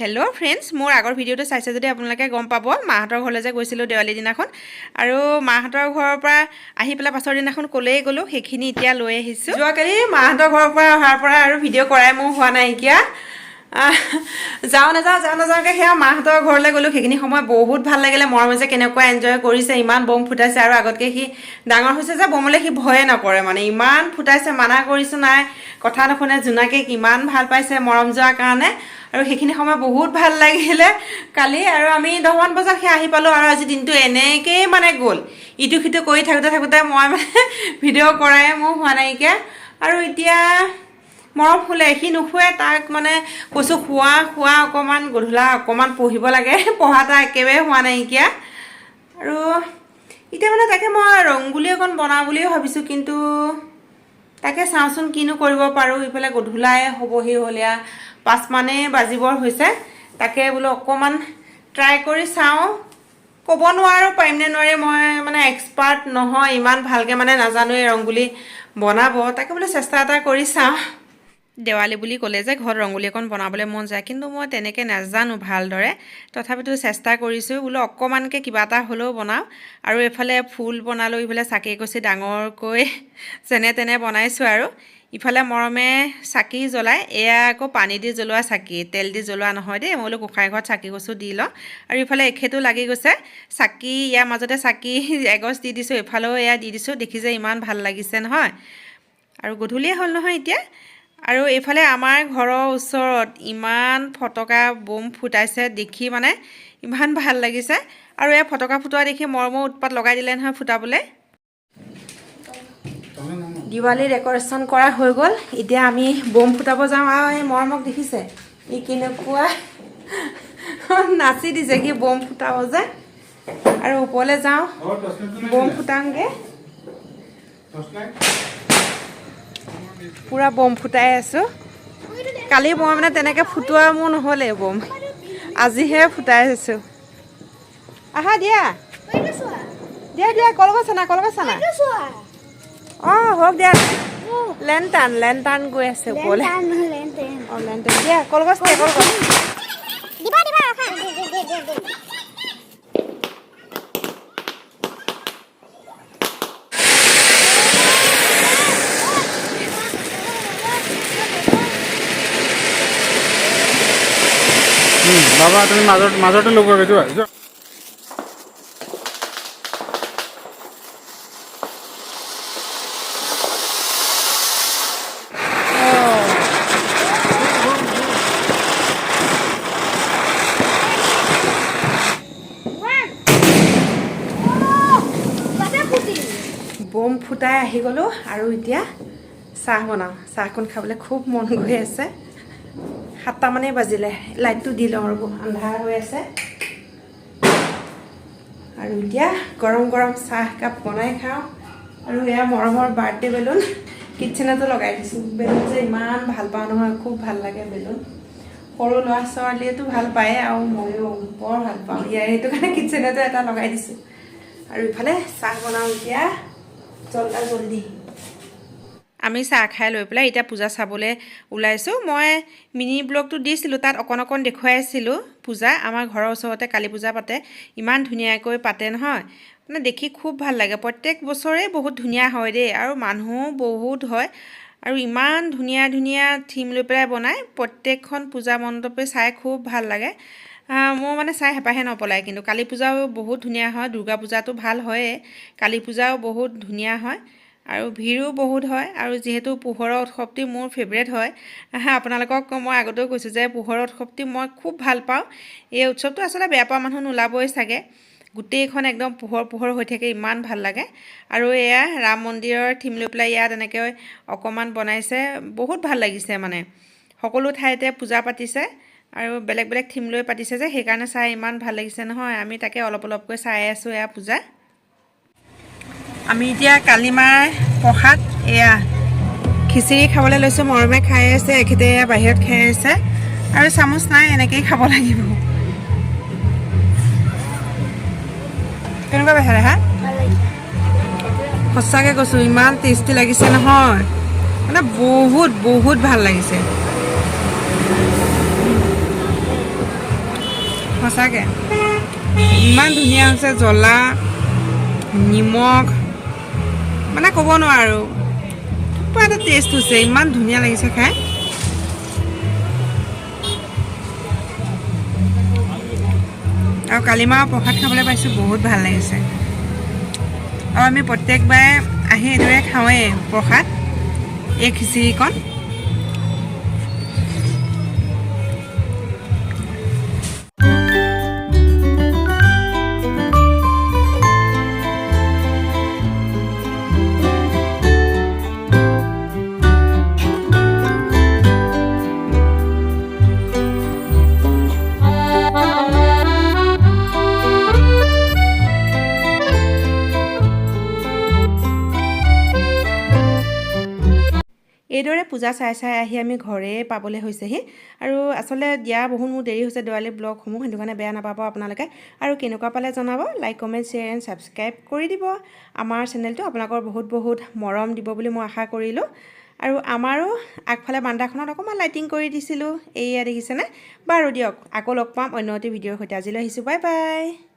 Hello friends মোৰ আগৰ ভিডিঅ'টো চাইছে যদি আপোনালোকে গম পাব মাহঁতৰ ঘৰলৈ যে গৈছিলোঁ দেৱালী দিনাখন। আৰু মাহঁতৰ ঘৰৰ পৰা আহি পেলাই পাছৰ দিনাখন ক'লেই গ'লোঁ সেইখিনি এতিয়া লৈ আহিছোঁ। যোৱাকালি মাহঁতৰ ঘৰৰ পৰা অহাৰ পৰা আৰু ভিডিঅ' কৰাই মোৰ হোৱা নাইকিয়া যাওঁ নাযাওঁ যাওঁ নাযাওঁকৈ সেয়া মাহঁতৰ ঘৰলৈ গ'লোঁ। সেইখিনি সময় বহুত ভাল লাগিলে মৰমে যে কেনেকুৱা এনজয় কৰিছে ইমান বম ফুটাইছে আৰু আগতকৈ সি ডাঙৰ হৈছে যে বমলৈ সি ভয়ে নকৰে মানে ইমান ফুটাইছে মানা কৰিছোঁ নাই কথা নুশুনে জোনাকে কিমান ভাল পাইছে মৰম যোৱাৰ কাৰণে। আৰু সেইখিনি সময় বহুত ভাল লাগিলে কালি আৰু আমি দহমান বজাত সেই আহি পালোঁ আৰু আজি দিনটো এনেকেই মানে গ'ল। ইটো সিটো কৰি থাকোঁতে থাকোঁতে মই মানে ভিডিঅ' কৰাই মোৰ হোৱা নাইকিয়া। আৰু এতিয়া মৰম শুলে সি নুশুৱে তাক মানে কৈছোঁ শোৱা শোৱা অকণমান গধূলা অকণমান পঢ়িব লাগে পঢ়া তাৰ একেবাৰে হোৱা নাইকিয়া। আৰু এতিয়া মানে তাকে মই ৰংগুলি অকণ বনাওঁ বুলিও ভাবিছোঁ কিন্তু তাকে চাওঁচোন কিনো কৰিব পাৰোঁ ইফালে গধূলাই হ'বহি হ'লীয়া। পাঁচমানেই বাজিবৰ হৈছে। তাকে বোলো অকণমান ট্ৰাই কৰি চাওঁ। ক'ব নোৱাৰোঁ পাৰিম নে নোৱাৰিম মই মানে এক্সপাৰ্ট নহয় ইমান ভালকৈ মানে নাজানোৱেই ৰংগুলি বনাব। তাকে বোলো চেষ্টা এটা কৰি চাওঁ। দেৱালী বুলি ক'লে যে ঘৰত ৰংগুলি অকণ বনাবলৈ মন যায় কিন্তু মই তেনেকৈ নাজানো ভালদৰে। তথাপিতো চেষ্টা কৰিছোঁ বোলো অকণমানকৈ কিবা এটা হ'লেও বনাওঁ। আৰু এইফালে ফুল বনালোঁ ইফালে চাকি কচি ডাঙৰকৈ যেনে তেনে বনাইছোঁ আৰু। ইফালে মৰমে চাকি জ্বলাই এয়া আকৌ পানী দি জ্বলোৱা চাকি তেল দি জ্বলোৱা নহয় দেই। মই বোলো গোঁসাই ঘৰত চাকি কচু দি লওঁ। আৰু ইফালে এখেতো লাগি গৈছে। চাকি ইয়াৰ মাজতে চাকি এগছ দি দিছোঁ এইফালেও এয়া দি দিছোঁ। দেখি যে ইমান ভাল লাগিছে নহয়। আৰু গধূলিয়ে হ'ল নহয় এতিয়া। আৰু এইফালে আমাৰ ঘৰৰ ওচৰত ইমান ফটকা বম ফুটাইছে দেখি মানে ইমান ভাল লাগিছে। আৰু এই ফটকা ফুটোৱা দেখি মৰমৰ উৎপাত লগাই দিলে নহয় ফুটাবলৈ। দিৱালী ডেক'ৰেশ্যন কৰা হৈ গ'ল। এতিয়া আমি বম ফুটাব যাওঁ। আৰু এই মৰমক দেখিছে? ই কেনেকুৱা নাচি দিছে সি বম ফুটাব যে। আৰু ওপৰলৈ যাওঁ। বম ফুটাওঁগৈ। পূৰা বম ফুটাই আছোঁ। কালি মই মানে তেনেকৈ ফুটোৱা মোৰ নহ'লে বম। আজিহে ফুটাই আছোঁ। আহা দিয়া। দিয়া দিয়া। কলগছ আনা কলগছ আনা অঁ হওক দিয়া। লেণ্টাৰ্ণ লেণ্টাৰ্ণ গৈ আছে ওপৰলৈ অঁ লেণ্টাৰ্ণ দিয়া কলগছ দিয়া কলগছ। বাবা তুমি মাজত মাজতে লগোৱাগৈ যোৱা যোৱা বম ফুটাই আহি গ'লোঁ আৰু এতিয়া চাহ বনাওঁ। চাহকণ খাবলৈ খুব মন গৈ আছে। সাতটামানেই বাজিলে। লাইটটো দি লওঁ ৰ'ব, আন্ধাৰ হৈ আছে। আৰু এতিয়া গৰম গৰম চাহ একাপ বনাই খাওঁ। আৰু এয়া মৰমৰ বাৰ্থডে বেলুন। কিটচেনতো লগাই দিছোঁ। বেলুন যে ইমান ভালো পাওঁ নহয়, খুব ভালো লাগে বেলুন। সৰু ল'ৰা ছোৱালীয়েতো ভালো পায়ে আৰু ময়ো বৰ ভালো পাওঁ। ইয়াৰ সেইটো কাৰণে কিটচেনতো এটা লগাই দিছোঁ। আৰু ইফালে চাহ বনাওঁ এতিয়া। আমি চাহ খাই লৈ পেলাই এতিয়া পূজা চাবলৈ ওলাইছোঁ। মই মিনি ব্লগটো দিছিলোঁ তাত অকণ অকণ দেখুৱাইছিলোঁ পূজা। আমাৰ ঘৰৰ ওচৰতে কালী পূজা পাতে। ইমান ধুনীয়াকৈ পাতে নহয়। মানে দেখি খুব ভাল লাগে। প্ৰত্যেক বছৰে বহুত ধুনীয়া হয় দেই আৰু মানুহো বহুত হয়। আৰু ইমান ধুনীয়া ধুনীয়া থিম লৈ পেলাই বনায়। প্ৰত্যেকখন পূজা মণ্ডপে চাই খুব ভাল লাগে। মোৰ মানে চাই হেঁপাহে নপলায় কিন্তু কালী পূজাও বহুত ধুনীয়া হয় দুৰ্গা পূজাটো ভাল হয়েই। কালী পূজাও বহুত ধুনীয়া হয় আৰু ভিৰো বহুত হয় আৰু যিহেতু পোহৰৰ উৎসৱটি মোৰ ফেভৰেট হয় আপোনালোকক মই আগতেও কৈছোঁ যে পোহৰৰ উৎসৱটি মই খুব ভাল পাওঁ। এই উৎসৱটো আচলতে বেয়া পোৱা মানুহ নোলাবই চাগে। গোটেইখন একদম পোহৰ পোহৰ হৈ থাকে ইমান ভাল লাগে। আৰু এয়া ৰাম মন্দিৰৰ থিম লৈ পেলাই ইয়াত এনেকৈ অকণমান বনাইছে বহুত ভাল লাগিছে মানে। সকলো ঠাইতে পূজা পাতিছে। আৰু বেলেগ বেলেগ থিম লৈ পাতিছে যে সেইকাৰণে চাই ইমান ভাল লাগিছে নহয়। আমি তাকে অলপ অলপকৈ চাই আছোঁ এয়া পূজা। আমি এতিয়া কালিমাৰ প্ৰসাদ এয়া খিচিৰি খাবলৈ লৈছোঁ। মৰমে খাই আছে এখেতে এয়া বাহিৰত খাই আছে। আৰু চামুচ নাই এনেকেই খাব লাগিব। কেনেকুৱা পাইছা ৰেহা সঁচাকৈ কৈছোঁ ইমান টেষ্টি লাগিছে নহয়। মানে বহুত বহুত ভাল লাগিছে। সঁচাকৈ। ইমান ধুনীয়া হৈছে জ্বলা নিমখ মানে ক'ব নোৱাৰোঁ। কিবা এটা টেষ্ট হৈছে ইমান ধুনীয়া লাগিছে খাই। আৰু কালিমাৰ প্ৰসাদ খাবলৈ পাইছোঁ বহুত ভাল লাগিছে। আৰু আমি প্ৰত্যেকবাৰে আহি এইদৰে খাওঁৱেই প্ৰসাদ এই খিচিৰিকণ। পূজা চাই চাই আহি আমি ঘৰে পাবলৈ হৈছেহি। আৰু আচলতে দিয়া বহুত মোৰ দেৰি হৈছে দেৱালী ব্লগসমূহ সেইটো কাৰণে বেয়া নাপাব আপোনালোকে। আৰু কেনেকুৱা পালে জনাব like comment share and subscribe কৰি দিব। আমাৰ চেনেলটো আপোনালোকৰ বহুত বহুত মৰম দিব বুলি মই আশা কৰিলোঁ। আৰু আমাৰো আগফালে বান্দাখনত অকণমান লাইটিং কৰি দিছিলোঁ। এইয়া দেখিছেনে? বাৰু দিয়ক আকৌ লগ পাম অন্য এটি ভিডিঅ'ৰ সৈতে। আজিলৈ আহিছোঁ বাই বাই